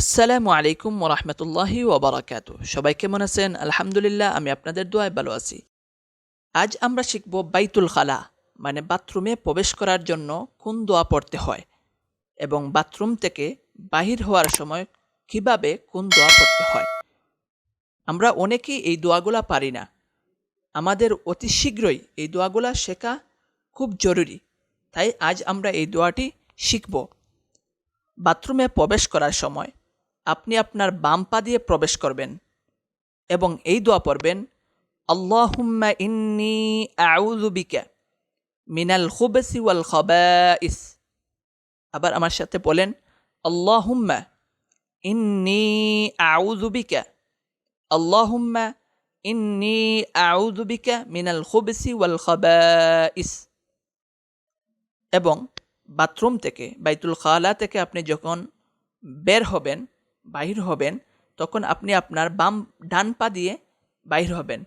আসসালামু আলাইকুম ওরহমতুল্লাহি ওবরাকাতু। সবাই কেমন আছেন? আলহামদুলিল্লাহ, আমি আপনাদের দোয়ায় ভালো আছি। আজ আমরা শিখব বাইতুল খালা মানে বাথরুমে প্রবেশ করার জন্য কোন দোয়া পড়তে হয় এবং বাথরুম থেকে বাহির হওয়ার সময় কীভাবে কোন দোয়া পড়তে হয়। আমরা অনেকেই এই দোয়াগুলা পারি না। আমাদের অতি শীঘ্রই এই দোয়াগুলা শেখা খুব জরুরি। তাই আজ আমরা এই দোয়াটি শিখব। বাথরুমে প্রবেশ করার সময় আপনি আপনার বাম পা দিয়ে প্রবেশ করবেন এবং এই দোয়া পড়বেন, আল্লাহুম্মা ইন্নি আউযু বিকা মিনাল খুবসি ওয়াল খাবাইস। আবার আমার সাথে বলেন, আল্লাহুম্মা ইন্নি আউযু বিকা, আল্লাহুম্মা ইন্নি আউযু বিকা মিনাল খুবসি ওয়াল খাবাইস। এবং বাথরুম থেকে, বাইতুল খালা থেকে আপনি যখন বের হবেন বাহির হবেন, তখন আপনি আপনার বাম ডান পা দিয়ে বাহির হবেন।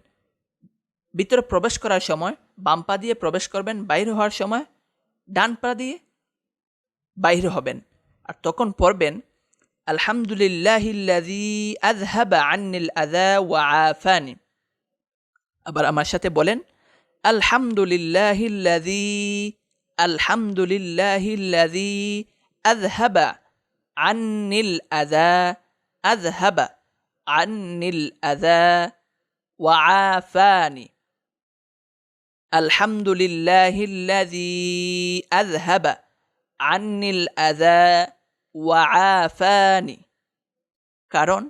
ভিতরে প্রবেশ করার সময় বাম পা দিয়ে প্রবেশ করবেন বাইর হওয়ার সময় ডান পা দিয়ে বাহির হবেন। আর তখন পড়বেন, আলহামদুলিল্লাহিল্লাযী আযহাবা আন্নিল আযা ওয়া আফানি। আবার আমার সাথে বলেন, আলহামদুলিল্লাহিল্লাযী আলহামদুলিল্লাহিল্লাযী আযহাবা আন্নিল আযা আযহাবা আন্নিল আযা ওয়া আফানি আলহামদুলিল্লাহিল্লাযী আযহাবা আন্নিল আযা ওয়া আফানি কারণ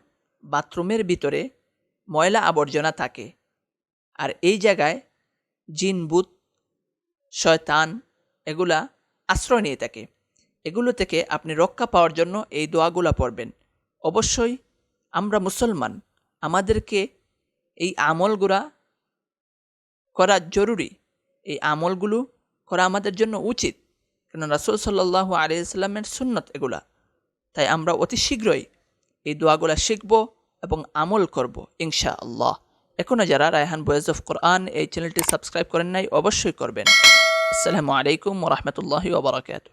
বাথরুমের ভিতরে ময়লা আবর্জনা থাকে। আর এই জায়গায় জিন, ভূত, শয়তান এগুলা আশ্রয় নিয়ে থাকে। এগুলো থেকে আপনি রক্ষা পাওয়ার জন্য এই দোয়াগুলা পড়বেন। অবশ্যই আমরা মুসলমান, আমাদেরকে এই আমলগুলা করা জরুরি। এই আমলগুলো করা আমাদের জন্য উচিত। কেন রাসুল সাল্লাহ আলিয়াল্লামের সুন্নত এগুলা। তাই আমরা অতি শীঘ্রই এই দোয়াগুলা শিখব এবং আমল করব ইনশা আল্লাহ এখনও যারা রায়হান বয়েজ অফ কোরআন এই চ্যানেলটি সাবস্ক্রাইব করেন নাই, অবশ্যই করবেন। আসসালামু আলাইকুম ওরহমতুল্লাহি ওবরাকাতু